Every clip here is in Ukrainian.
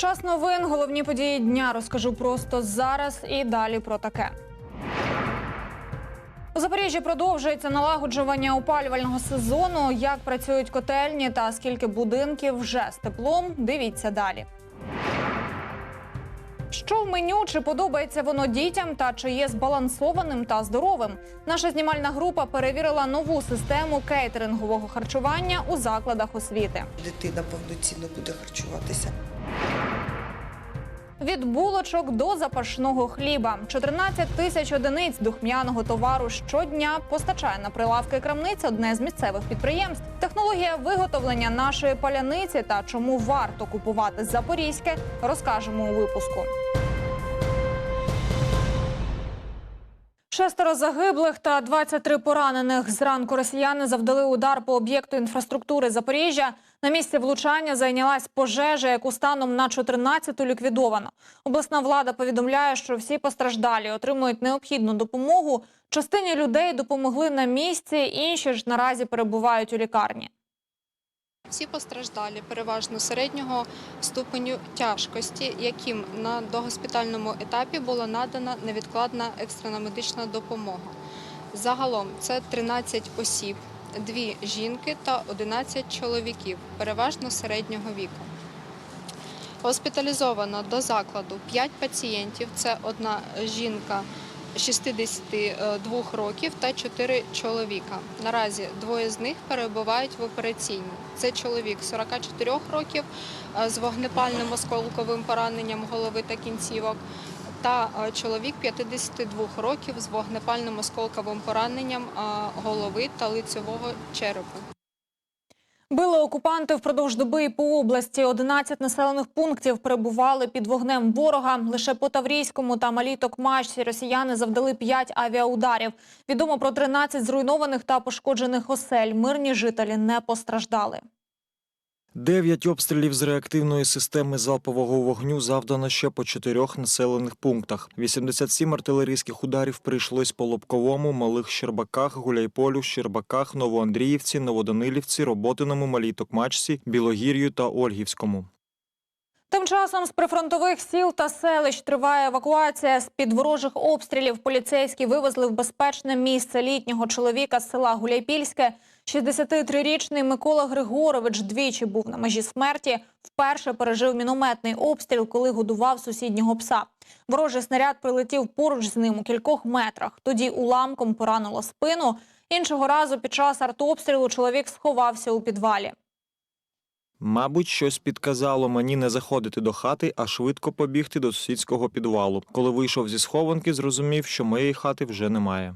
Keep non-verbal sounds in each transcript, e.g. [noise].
Час новин, головні події дня розкажу просто зараз і далі про таке. У Запоріжжі продовжується налагоджування опалювального сезону. Як працюють котельні та скільки будинків вже з теплом, дивіться далі. Що в меню, чи подобається воно дітям та чи є збалансованим та здоровим? Наша знімальна група перевірила нову систему кейтерингового харчування у закладах освіти. Дитина повноцінно буде харчуватися. Від булочок до запашного хліба 14 тисяч одиниць духмяного товару щодня постачає на прилавки крамниць одне з місцевих підприємств. Технологія виготовлення нашої паляниці та чому варто купувати запорізьке, розкажемо у випуску. Шестеро загиблих та 23 поранених. Зранку росіяни завдали удар по об'єкту інфраструктури Запоріжжя. На місці влучання зайнялась пожежа, яку станом на 14-ту ліквідовано. Обласна влада повідомляє, що всі постраждалі отримують необхідну допомогу. Частині людей допомогли на місці, інші ж наразі перебувають у лікарні. Всі постраждалі переважно середнього ступеню тяжкості, яким на догоспітальному етапі була надана невідкладна екстрена медична допомога. Загалом це 13 осіб, дві жінки та 11 чоловіків, переважно середнього віку. Госпіталізовано до закладу 5 пацієнтів. Це одна жінка 62 років та 4 чоловіка. Наразі двоє з них перебувають в операційній. Це чоловік 44 років е, з вогнепальним осколковим пораненням голови та кінцівок. Та е, чоловік 52 років з вогнепальним осколковим пораненням е, голови та лицевого черепу. Били окупанти впродовж доби по області. 11 населених пунктів перебували під вогнем ворога. Лише по Таврійському та Малій Токмачці росіяни завдали 5 авіаударів. Відомо про 13 зруйнованих та пошкоджених осель. Мирні жителі не постраждали. Дев'ять обстрілів з реактивної системи залпового вогню завдано ще по чотирьох населених пунктах. 87 артилерійських ударів прийшлось по Лобковому, Малих Щербаках, Гуляйполю, Щербаках, Новоандріївці, Новоданилівці, Роботиному, Малій Токмачці, Білогір'ю та Ольгівському. Тим часом з прифронтових сіл та селищ триває евакуація. З під ворожих обстрілів поліцейські вивезли в безпечне місце літнього чоловіка з села Гуляйпільське. 63-річний Микола Григорович двічі був на межі смерті. Вперше пережив мінометний обстріл, коли годував сусіднього пса. Ворожий снаряд прилетів поруч з ним у кількох метрах. Тоді уламком поранило спину. Іншого разу під час артобстрілу чоловік сховався у підвалі. Мабуть, щось підказало мені не заходити до хати, а швидко побігти до сусідського підвалу. Коли вийшов зі схованки, зрозумів, що моєї хати вже немає.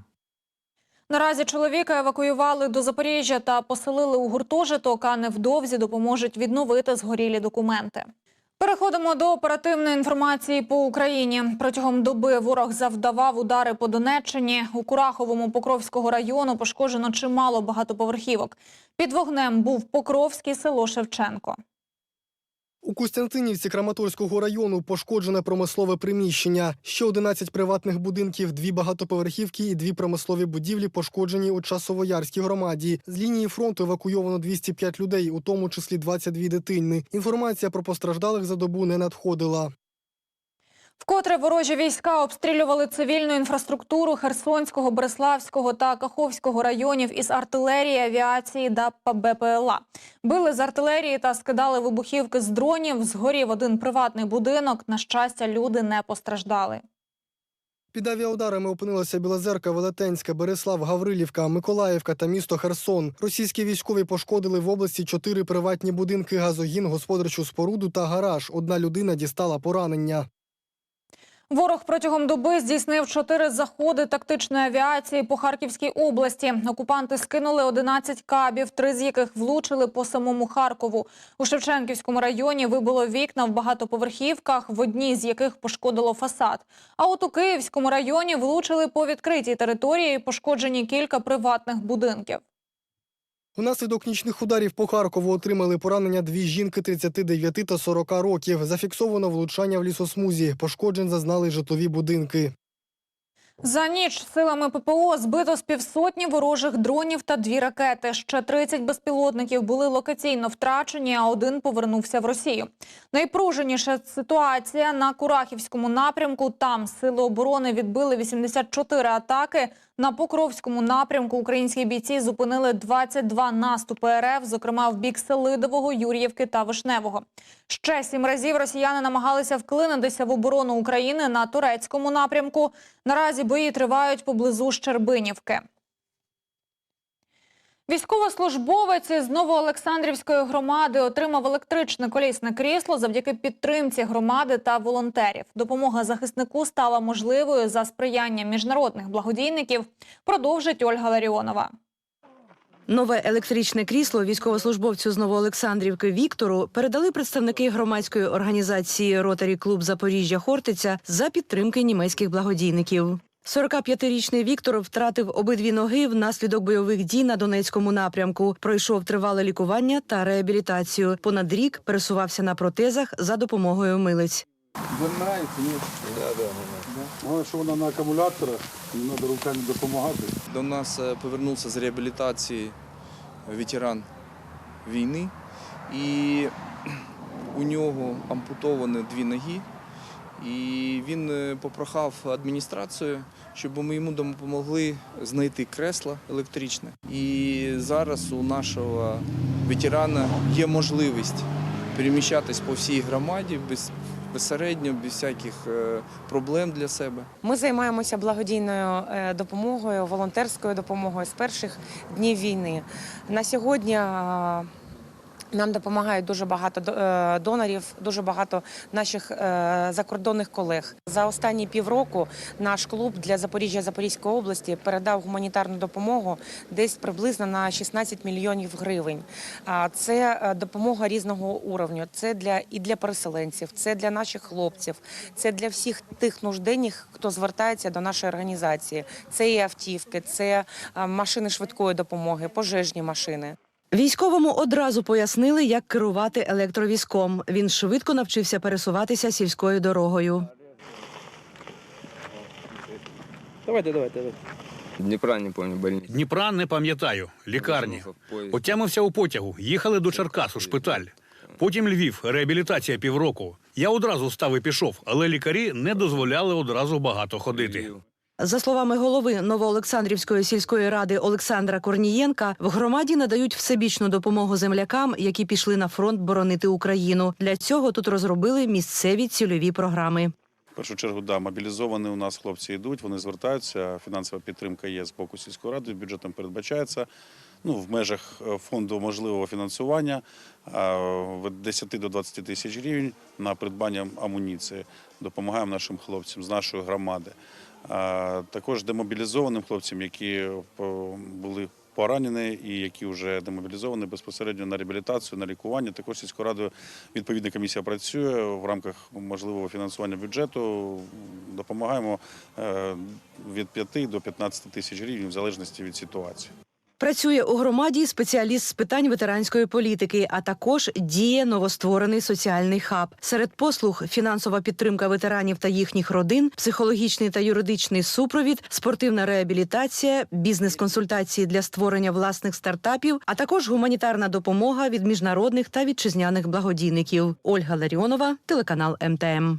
Наразі чоловіка евакуювали до Запоріжжя та поселили у гуртожиток, а невдовзі допоможуть відновити згорілі документи. Переходимо до оперативної інформації по Україні. Протягом доби ворог завдавав удари по Донеччині. У Кураховому Покровського району пошкоджено чимало багатоповерхівок. Під вогнем був Покровський село Шевченко. У Костянтинівці Краматорського району пошкоджене промислове приміщення. Ще 11 приватних будинків, дві багатоповерхівки і дві промислові будівлі пошкоджені у Часовоярській громаді. З лінії фронту евакуйовано 205 людей, у тому числі 22 дитини. Інформація про постраждалих за добу не надходила. Вкотре ворожі війська обстрілювали цивільну інфраструктуру Херсонського, Бреславського та Каховського районів із артилерії, авіації та БПЛА. Били з артилерії та скидали вибухівки з дронів. Згорів один приватний будинок. На щастя, люди не постраждали. Під авіаударами опинилася Білозерка, Велетенська, Береслав, Гаврилівка, Миколаївка та місто Херсон. Російські військові пошкодили в області чотири приватні будинки, газогін, господарчу споруду та гараж. Одна людина дістала поранення. Ворог протягом доби здійснив чотири заходи тактичної авіації по Харківській області. Окупанти скинули 11 кабів, три з яких влучили по самому Харкову. У Шевченківському районі вибило вікна в багатоповерхівках, в одній з яких пошкодило фасад. А от у Київському районі влучили по відкритій території, пошкоджені кілька приватних будинків. Внаслідок нічних ударів по Харкову отримали поранення дві жінки 39 та 40 років. Зафіксовано влучання в лісосмузі. Пошкоджень зазнали житлові будинки. За ніч силами ППО збито з півсотні ворожих дронів та дві ракети. Ще 30 безпілотників були локаційно втрачені, а один повернувся в Росію. Найпруженіша ситуація на Курахівському напрямку. Там сили оборони відбили 84 атаки. На Покровському напрямку українські бійці зупинили 22 наступи РФ, зокрема в бік Селидового, Юр'ївки та Вишневого. Ще сім разів росіяни намагалися вклинитися в оборону України на турецькому напрямку. Наразі бої тривають поблизу Щербинівки. Військовослужбовець з Новоолександрівської громади отримав електричне колісне крісло завдяки підтримці громади та волонтерів. Допомога захиснику стала можливою за сприяння міжнародних благодійників. Продовжить Ольга Ларіонова. Нове електричне крісло військовослужбовцю з Новоолександрівки Віктору передали представники громадської організації Ротарі Клуб Запоріжжя Хортиця за підтримки німецьких благодійників. 45-річний Віктор втратив обидві ноги внаслідок бойових дій на Донецькому напрямку. Пройшов тривале лікування та реабілітацію. Понад рік пересувався на протезах за допомогою милиць. Вам нравится, нет? Да, да, да. Головне, що вона на акумуляторах, не треба руками допомагати. До нас е, повернувся з реабілітації ветеран війни, і [clears throat] у нього ампутовані дві ноги. І він е, попрохав адміністрацію, щоб ми йому допомогли знайти кресло електричне. І зараз у нашого ветерана є можливість переміщатись по всій громаді без, безсередньо, без всяких е, проблем для себе. Ми займаємося благодійною е, допомогою, волонтерською допомогою з перших днів війни. На сьогодні нам допомагають дуже багато е, донорів, дуже багато наших е, закордонних колег. За останні півроку наш клуб для Запоріжжя Запорізької області передав гуманітарну допомогу десь приблизно на 16 мільйонів гривень. Це е, допомога різного уровню. Це для і для переселенців, це для наших хлопців, це для всіх тих нужденних, хто звертається до нашої організації. Це і автівки, це машини швидкої допомоги, пожежні машини. Військовому одразу пояснили, як керувати електровізком. Він швидко навчився пересуватися сільською дорогою. Давайте, давайте, давайте. Дніпра не пам'ятаю, больниці. Дніпра не пам'ятаю. Лікарні. Отямився у потягу. Їхали до Черкас у шпиталь. Потім Львів, реабілітація півроку. Я одразу став і пішов, але лікарі не дозволяли одразу багато ходити. За словами голови Новоолександрівської сільської ради Олександра Корнієнка, в громаді надають всебічну допомогу землякам, які пішли на фронт боронити Україну. Для цього тут розробили місцеві цільові програми. В першу чергу, да, мобілізовані у нас хлопці йдуть, вони звертаються. Фінансова підтримка є з боку сільської ради, бюджетом передбачається. Ну, в межах е, фонду можливого фінансування від 10 до 20 тисяч гривень на придбання амуніції. Допомагаємо нашим хлопцям з нашої громади. Також демобілізованим хлопцям, які е, були поранені і які вже демобілізовані безпосередньо на реабілітацію, на лікування. Також сільською радою відповідна комісія працює в рамках можливого фінансування бюджету. Допомагаємо е, від 5 до 15 тисяч гривень в залежності від ситуації. Працює у громаді спеціаліст з питань ветеранської політики, а також діє новостворений соціальний хаб. Серед послуг фінансова підтримка ветеранів та їхніх родин, психологічний та юридичний супровід, спортивна реабілітація, бізнес-консультації для створення власних стартапів, а також гуманітарна допомога від міжнародних та вітчизняних благодійників. Ольга Ларіонова, телеканал МТМ.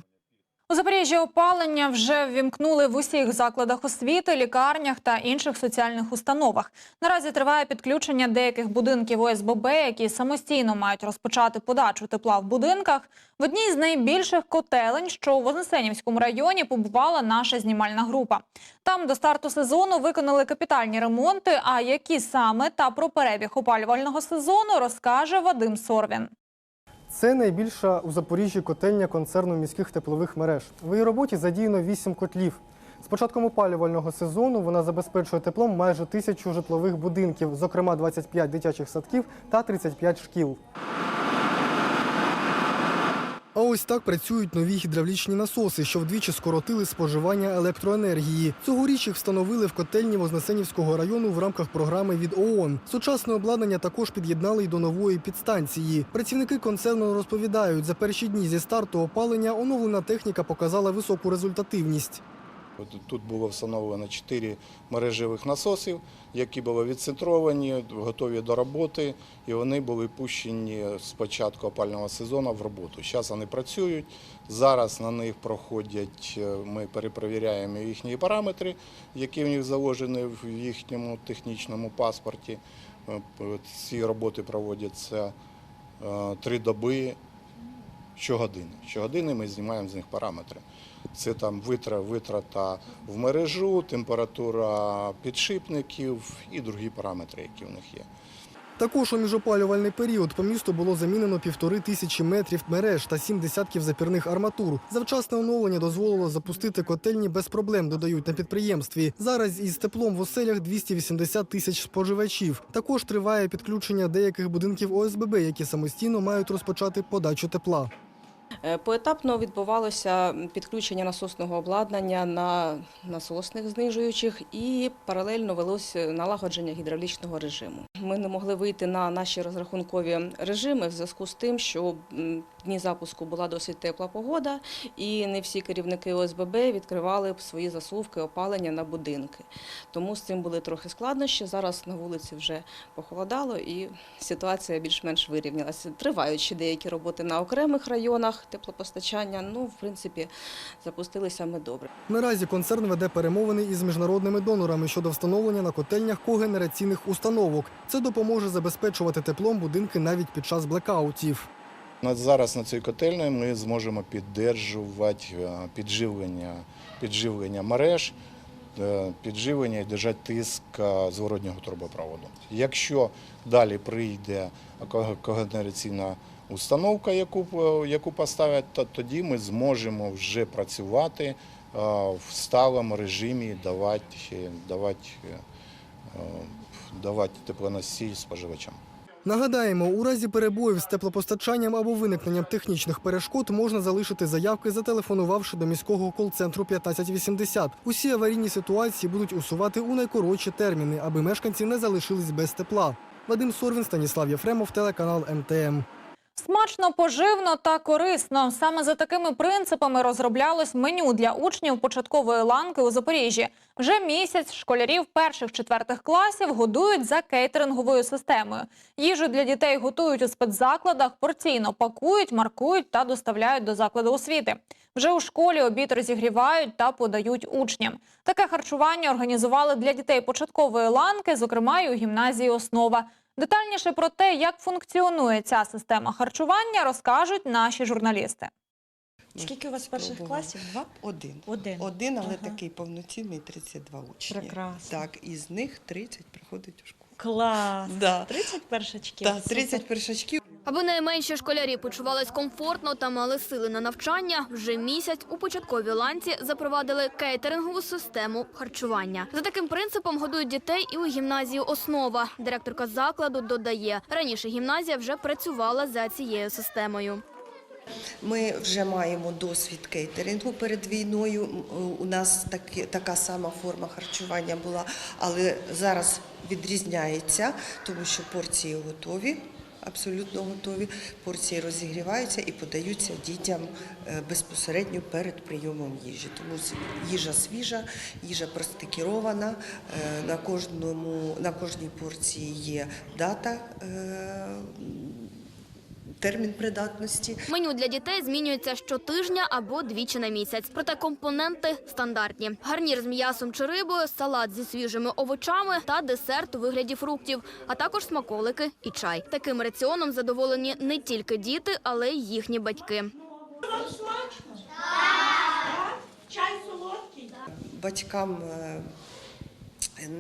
У Запоріжжі опалення вже ввімкнули в усіх закладах освіти, лікарнях та інших соціальних установах. Наразі триває підключення деяких будинків ОСББ, які самостійно мають розпочати подачу тепла в будинках. В одній з найбільших котелень, що у Вознесенівському районі, побувала наша знімальна група. Там до старту сезону виконали капітальні ремонти. А які саме та про перебіг опалювального сезону розкаже Вадим Сорвін. Це найбільша у Запоріжжі котельня концерну міських теплових мереж. В її роботі задіяно 8 котлів. З початком опалювального сезону вона забезпечує теплом майже тисячу житлових будинків, зокрема 25 дитячих садків та 35 шкіл. А ось так працюють нові гідравлічні насоси, що вдвічі скоротили споживання електроенергії. Цьогоріч їх встановили в котельні Вознесенівського району в рамках програми від ООН. Сучасне обладнання також під'єднали й до нової підстанції. Працівники концерну розповідають, за перші дні зі старту опалення оновлена техніка показала високу результативність. Тут було встановлено 4 мережевих насосів, які були відцентровані, готові до роботи, і вони були пущені з початку опального сезону в роботу. Зараз вони працюють. Зараз на них проходять, е, ми перепровіряємо їхні параметри, які в них заложені в їхньому технічному паспорті. Е, Ці роботи проводяться е, три доби щогодини. Щогодини ми знімаємо з них параметри. Це там витра, витрата в мережу, температура підшипників і другі параметри, які в них є. Також у міжопалювальний період по місту було замінено півтори тисячі метрів мереж та сім десятків запірних арматур. Завчасне оновлення дозволило запустити котельні без проблем, додають на підприємстві. Зараз із теплом в оселях 280 тисяч споживачів. Також триває підключення деяких будинків ОСББ, які самостійно мають розпочати подачу тепла. Е, Поетапно відбувалося підключення насосного обладнання на насосних знижуючих і паралельно велося налагодження гідравлічного режиму. Ми не могли вийти на наші розрахункові режими в зв'язку з тим, що дні запуску була досить тепла погода, і не всі керівники ОСББ відкривали свої засувки опалення на будинки. Тому з цим були трохи складнощі. Зараз на вулиці вже похолодало і ситуація більш-менш вирівнялася. Тривають ще деякі роботи на окремих районах теплопостачання. Ну, в принципі, запустилися ми добре. Наразі концерн веде перемовини із міжнародними донорами щодо встановлення на котельнях когенераційних установок. Це допоможе забезпечувати теплом будинки навіть під час блекаутів. Зараз на цій котельні ми зможемо піддержувати е, підживлення, підживлення мереж, е, підживлення і держати тиск е, зворотнього трубопроводу. Якщо далі прийде ко- когенераційна установка, яку, яку поставлять, то тоді ми зможемо вже працювати в сталому режимі, давати, давати, давати теплоносій споживачам. Нагадаємо, у разі перебоїв з теплопостачанням або виникненням технічних перешкод можна залишити заявки, зателефонувавши до міського кол-центру 1580. Усі аварійні ситуації будуть усувати у найкоротші терміни, аби мешканці не залишились без тепла. Вадим Сорвін, Станіслав Єфремов, телеканал МТМ. Смачно, поживно та корисно. Саме за такими принципами розроблялось меню для учнів початкової ланки у Запоріжжі. Вже місяць школярів перших-четвертих класів годують за кейтеринговою системою. Їжу для дітей готують у спецзакладах, порційно пакують, маркують та доставляють до закладу освіти. Вже у школі обід розігрівають та подають учням. Таке харчування організували для дітей початкової ланки, зокрема й у гімназії Основа. Детальніше про те, як функціонує ця система харчування, розкажуть наші журналісти. Скільки у вас перших класів? Два? Один. Один. Один, але Ага. такий повноцінний 32 учні. Прекрасно. Так, із них 30 приходить у школу. Клас. Да. 30 першачків. Так, 30 першачків. Аби найменші школярі почувались комфортно та мали сили на навчання, вже місяць у початковій ланці запровадили кейтерингову систему харчування. За таким принципом годують дітей і у гімназії «Основа». Директорка закладу додає, раніше гімназія вже працювала за цією системою. Ми вже маємо досвід кейтерингу перед війною. У нас таки, така сама форма харчування була, але зараз відрізняється, тому що порції готові. Абсолютно готові. Порції розігріваються і подаються дітям е, безпосередньо перед прийомом їжі. Тому їжа свіжа, їжа простикірована. е, На кожному на кожній порції є дата. Термін придатності. Меню для дітей змінюється щотижня або двічі на місяць. Проте компоненти стандартні: гарнір з м'ясом чи рибою, салат зі свіжими овочами та десерт у вигляді фруктів, а також смаколики і чай. Таким раціоном задоволені не тільки діти, але й їхні батьки. батькам е,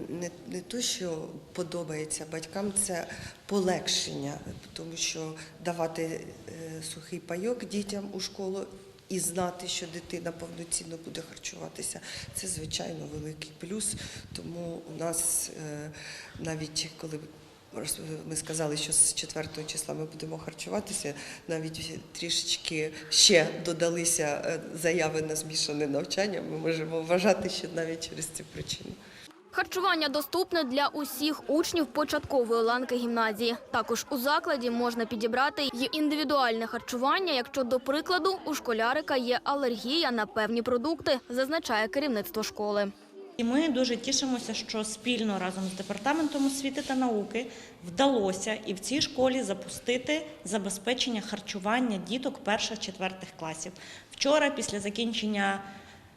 не, не то, що подобається, батькам це полегшення, тому що давати е, сухий пайок дітям у школу. І знати, що дитина повноцінно буде харчуватися, це звичайно великий плюс. Тому у нас е, навіть коли ми сказали, що з 4 числа ми будемо харчуватися, навіть трішечки ще додалися е, заяви на змішане навчання. Ми можемо вважати, що навіть через цю причину. Харчування доступне для усіх учнів початкової ланки гімназії. Також у закладі можна підібрати й індивідуальне харчування, якщо, до прикладу, у школярика є алергія на певні продукти, зазначає керівництво школи. І ми дуже тішимося, що спільно разом з департаментом освіти та науки вдалося і в цій школі запустити забезпечення харчування діток перших-четвертих класів. Вчора, після закінчення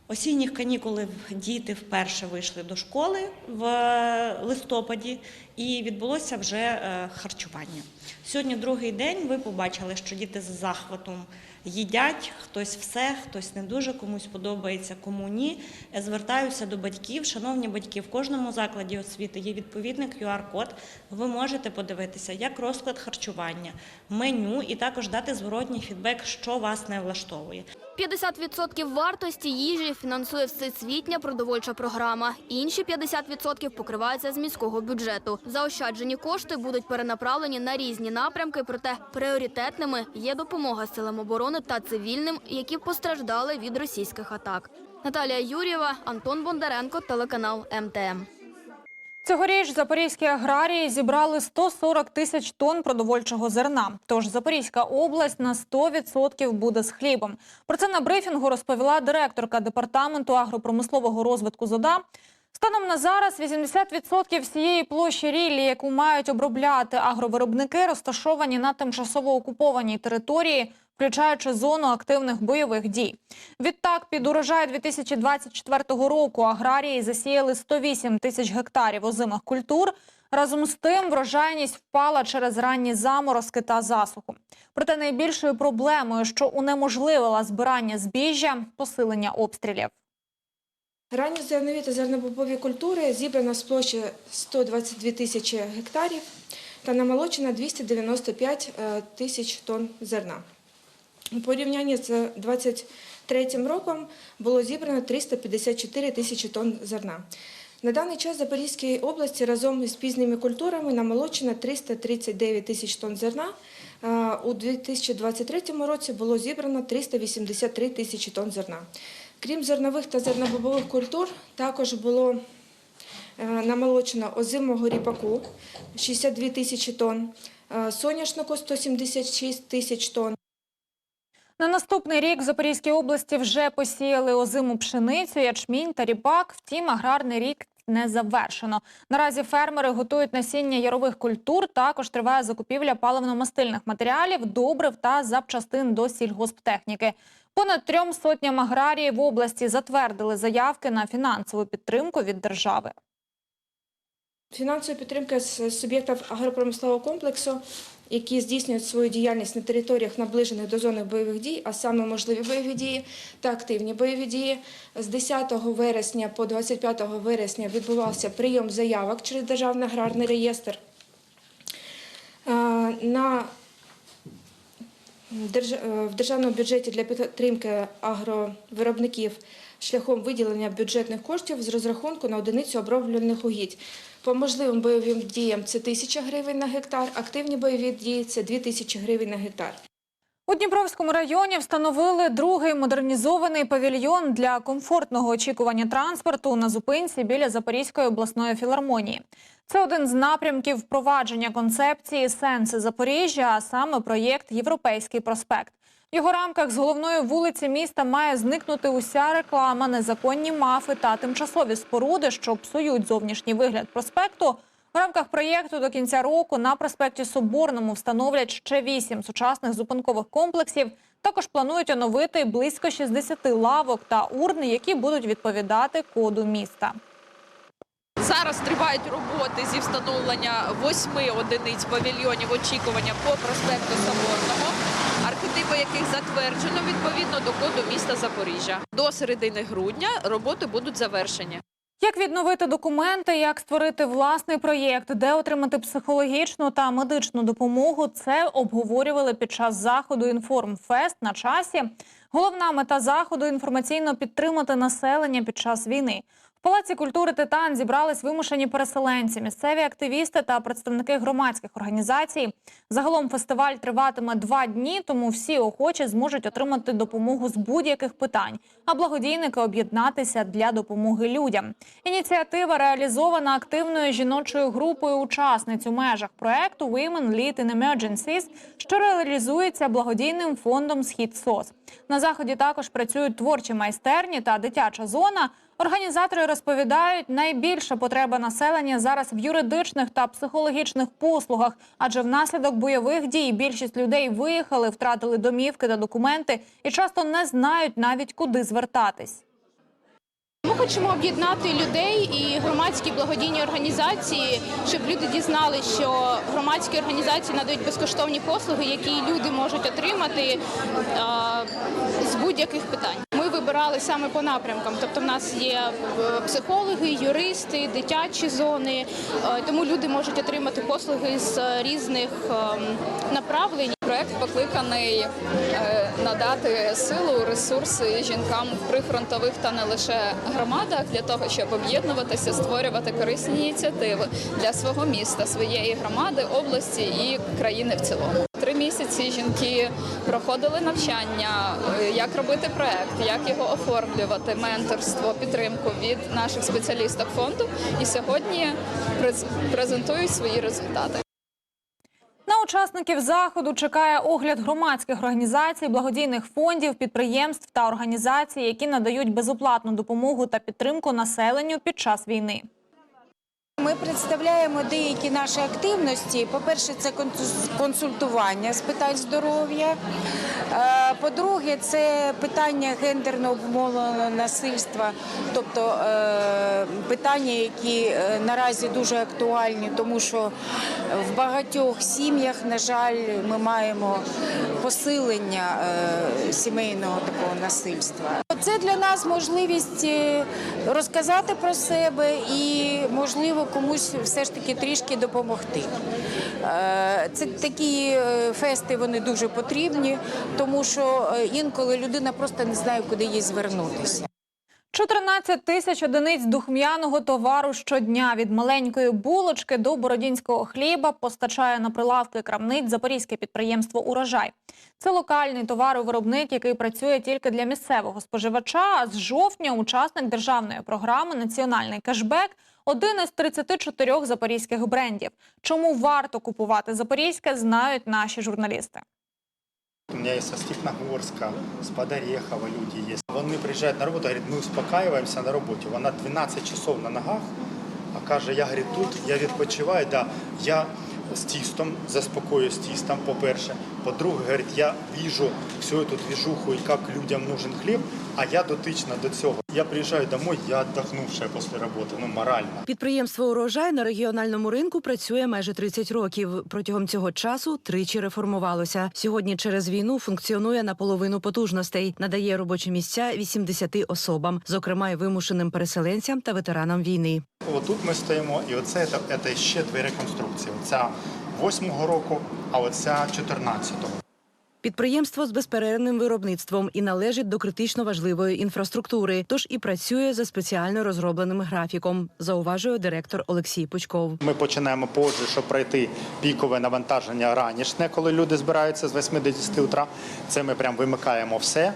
осінніх канікул, діти вперше вийшли до школи в е, листопаді, і відбулося вже е, харчування. Сьогодні другий день. Ви побачили, що діти з захватом їдять, хтось все, хтось не дуже, комусь подобається, кому ні. Е, Звертаюся до батьків. Шановні батьки, в кожному закладі освіти є відповідний QR-код. Ви можете подивитися, як розклад харчування, меню і також дати зворотній фідбек, що вас не влаштовує. 50% вартості їжі фінансує всесвітня продовольча програма. Інші 50% покриваються з міського бюджету. Заощаджені кошти будуть перенаправлені на різні напрямки, проте пріоритетними є допомога силам оборони та цивільним, які постраждали від російських атак. Наталія Юрєва, Антон Бондаренко, телеканал МТМ. Цьогоріч запорізькі аграрії зібрали 140 тисяч тонн продовольчого зерна. Тож Запорізька область на 100% буде з хлібом. Про це на брифінгу розповіла директорка департаменту агропромислового розвитку ЗОДА. Станом на зараз 80% всієї площі ріллі, яку мають обробляти агровиробники, розташовані на тимчасово окупованій території, включаючи зону активних бойових дій. Відтак, під урожай 2024 року аграрії засіяли 108 тисяч гектарів озимих культур. Разом з тим, врожайність впала через ранні заморозки та засуху. Проте найбільшою проблемою, що унеможливила збирання збіжжя, посилення обстрілів. Ранньозернові та зернобобові культури зібрано з площі 122 тисячі гектарів та намолочено 295 е, тисяч тонн зерна. У порівнянні з 2023 роком було зібрано 354 тисячі тонн зерна. На даний час в Запорізькій області разом з пізними культурами намолочено 339 тисяч тонн зерна. У 2023 році було зібрано 383 тисячі тонн зерна. Крім зернових та зернобобових культур, також було е, намолочено озимого ріпаку 62 тисячі тонн, е, соняшнику 176 тисяч тонн. На наступний рік в Запорізькій області вже посіяли озиму пшеницю, ячмінь та ріпак. Втім, аграрний рік не завершено. Наразі фермери готують насіння ярових культур. Також триває закупівля паливно-мастильних матеріалів, добрив та запчастин до сільгосптехніки. Понад трьом сотням аграріїв в області затвердили заявки на фінансову підтримку від держави. Фінансова підтримка з суб'єктів агропромислового комплексу, які здійснюють свою діяльність на територіях, наближених до зони бойових дій, а саме можливі бойові дії та активні бойові дії. З 10 вересня по 25 вересня відбувався прийом заявок через Державний аграрний реєстр. Е, На е, в державному бюджеті для підтримки агровиробників шляхом виділення бюджетних коштів з розрахунку на одиницю оброблених угідь. По можливим бойовим діям це 1000 гривень на гектар, активні бойові дії це 2000 гривень на гектар. У Дніпровському районі встановили другий модернізований павільйон для комфортного очікування транспорту на зупинці біля Запорізької обласної філармонії. Це один з напрямків впровадження концепції Сенси Запоріжжя, а саме проєкт Європейський проспект. В його рамках з головної вулиці міста має зникнути уся реклама, незаконні мафи та тимчасові споруди, що псують зовнішній вигляд проспекту. В рамках проєкту до кінця року на проспекті Соборному встановлять ще вісім сучасних зупинкових комплексів. Також планують оновити близько 60 лавок та урн, які будуть відповідати коду міста. Зараз тривають роботи зі встановлення восьми одиниць павільйонів очікування по проспекту Соборного, архетипи яких затверджено відповідно до коду міста Запоріжжя. До середини грудня роботи будуть завершені. Як відновити документи, як створити власний проєкт, де отримати психологічну та медичну допомогу, це обговорювали під час заходу «Інформфест» на часі. Головна мета заходу інформаційно підтримати населення під час війни. В Палаці культури Титан зібрались вимушені переселенці, місцеві активісти та представники громадських організацій. Загалом фестиваль триватиме два дні, тому всі охочі зможуть отримати допомогу з будь-яких питань, а благодійники об'єднатися для допомоги людям. Ініціатива реалізована активною жіночою групою учасниць у межах проекту Women Lead in Emergencies, що реалізується благодійним фондом Схід СОС. На заході також працюють творчі майстерні та дитяча зона. Організатори розповідають, найбільша потреба населення зараз в юридичних та психологічних послугах, адже внаслідок бойових дій більшість людей виїхали, втратили домівки та документи і часто не знають навіть куди звертатись. Ми хочемо об'єднати людей і громадські благодійні організації, щоб люди дізналися, що громадські організації надають безкоштовні послуги, які люди можуть отримати з будь-яких питань. Ми вибирали саме по напрямкам. Тобто, в нас є е, психологи, юристи, дитячі зони, е, тому люди можуть отримати послуги з різних е, направлень. Проект покликаний е, надати силу, ресурси жінкам в прифронтових та не лише громадах для того, щоб об'єднуватися, створювати корисні ініціативи для свого міста, своєї громади, області і країни в цілому. Три місяці жінки проходили навчання, е, як робити проект, як його оформлювати, менторство, підтримку від наших спеціалісток фонду. І сьогодні презентують свої результати. Учасників заходу чекає огляд громадських організацій, благодійних фондів, підприємств та організацій, які надають безоплатну допомогу та підтримку населенню під час війни. Ми представляємо деякі наші активності. По-перше, це консу- консультування з питань здоров'я. Е, По-друге, це питання гендерно обумовленого насильства, тобто е, питання, які е, наразі дуже актуальні, тому що в багатьох сім'ях, на жаль, ми маємо посилення сімейного такого насильства. Це для нас можливість розказати про себе і, можливо, комусь все ж таки трішки допомогти. Е, Це такі е, фести вони дуже потрібні, тому що е, інколи людина просто не знає, куди їй звернутися. 14 тисяч одиниць духм'яного товару щодня від маленької булочки до бородінського хліба постачає на прилавки крамниць запорізьке підприємство Урожай. Це локальний товаровиробник, який працює тільки для місцевого споживача. А з жовтня учасник державної програми Національний кешбек один із 34 запорізьких брендів. Чому варто купувати запорізьке, знають наші журналісти. У меня есть со Степногорска, с Подорехова люди есть. Вони приїжджають на роботу, говорять, ми успокаиваемся на роботі. Вона 12 часов на ногах, а каже, я говорить, тут я відпочиваю, да, я з тістом, заспокоюю з тістом, по-перше. По-друге, говорить, я віжу всю эту движуху і як людям нужен хліб, а я дотична до цього. Я приїжджаю домой, я отдохнувшая після роботи, ну морально. Підприємство Урожай на регіональному ринку працює майже 30 років. Протягом цього часу тричі реформувалося. Сьогодні через війну функціонує на половину потужностей, надає робочі місця 80 особам, зокрема й вимушеним переселенцям та ветеранам війни. Отут ми стоїмо, і оце це, це ще дві реконструкції. Оця 8-го року, а оця 14-го. Підприємство з безперервним виробництвом і належить до критично важливої інфраструктури, тож і працює за спеціально розробленим графіком, зауважує директор Олексій Пучков. Ми починаємо позже, щоб пройти пікове навантаження ранішне, коли люди збираються з 8 до 10 утра. Це ми прям вимикаємо все.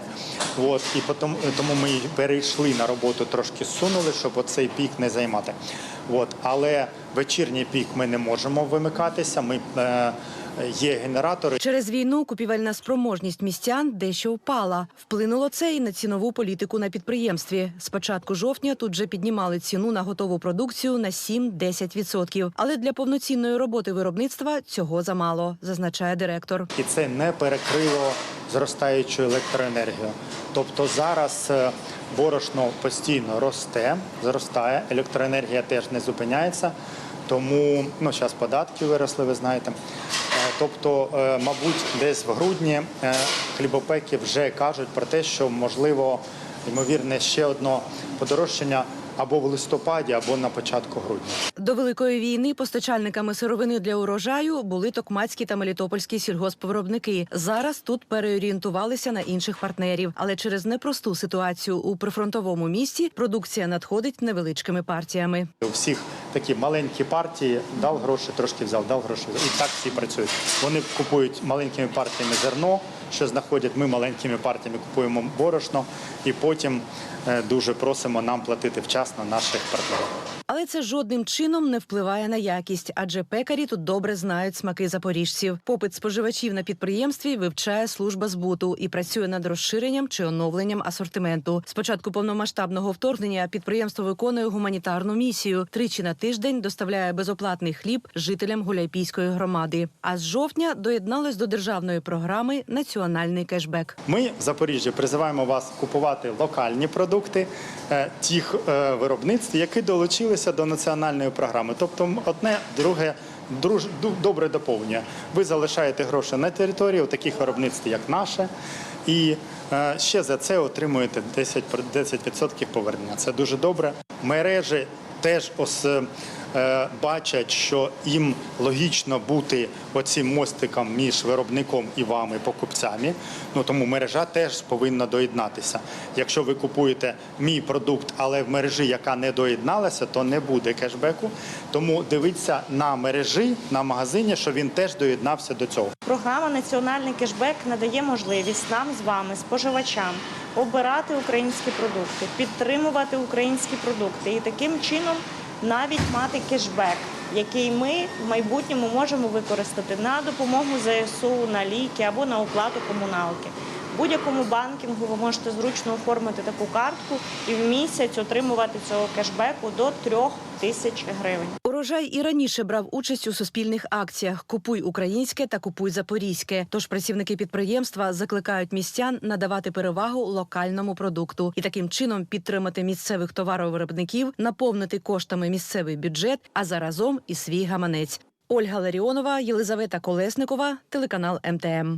От, і потім, тому ми перейшли на роботу, трошки сунули, щоб оцей пік не займати. От, але вечірній пік ми не можемо вимикатися. Ми е, є генератори. Через війну купівельна спроможність містян дещо впала. Вплинуло це і на цінову політику на підприємстві. З початку жовтня тут же піднімали ціну на готову продукцію на 7-10%. Але для повноцінної роботи виробництва цього замало, зазначає директор. і це не перекрило зростаючу електроенергію. Тобто зараз е, борошно постійно росте, зростає, електроенергія теж не зупиняється. Тому ну зараз податки виросли, ви знаєте. Е, Тобто, е, мабуть, десь в грудні е, хлібопеки вже кажуть про те, що можливо, ймовірне, ще одне подорожчання або в листопаді, або на початку грудня. До великої війни постачальниками сировини для урожаю були токмацькі та мелітопольські сільгоспвиробники. Зараз тут переорієнтувалися на інших партнерів, але через непросту ситуацію у прифронтовому місті продукція надходить невеличкими партіями. У всіх такі маленькі партії дав гроші, трошки взяв, дав гроші. І так всі працюють. Вони купують маленькими партіями зерно, що знаходять. Ми маленькими партіями купуємо борошно, і потім дуже просимо нам платити вчасно наших партнерів. Але це жодним чином не впливає на якість, адже пекарі тут добре знають смаки запоріжців. Попит споживачів на підприємстві вивчає служба збуту і працює над розширенням чи оновленням асортименту. З початку повномасштабного вторгнення підприємство виконує гуманітарну місію. Тричі на тиждень доставляє безоплатний хліб жителям Гуляйпійської громади. А з жовтня доєдналось до державної програми Національний кешбек. Ми в Запоріжжі призиваємо вас купувати локальні продукти е, тих е, виробництв, які долучилися до національної програми. Тобто одне друге друж, добре доповнює. Ви залишаєте гроші на території у таких виробництв, як наше, і е, ще за це отримуєте 10, про- 10% повернення. Це дуже добре. Мережі теж ос, е, бачать, що їм логічно бути оцим мостиком між виробником і вами, покупцями. Ну тому мережа теж повинна доєднатися. Якщо ви купуєте мій продукт, але в мережі, яка не доєдналася, то не буде кешбеку. Тому дивіться на мережі, на магазині, що він теж доєднався до цього. Програма Національний кешбек надає можливість нам з вами, споживачам, обирати українські продукти, підтримувати українські продукти і таким чином навіть мати кешбек, який ми в майбутньому можемо використати на допомогу ЗСУ, на ліки або на оплату комуналки. Будь-якому банкінгу ви можете зручно оформити таку картку і в місяць отримувати цього кешбеку до трьох тисяч гривень. Урожай і раніше брав участь у суспільних акціях Купуй українське та купуй запорізьке. Тож працівники підприємства закликають містян надавати перевагу локальному продукту і таким чином підтримати місцевих товаровиробників, наповнити коштами місцевий бюджет, а заразом і свій гаманець. Ольга Ларіонова, Єлизавета Колесникова, телеканал МТМ.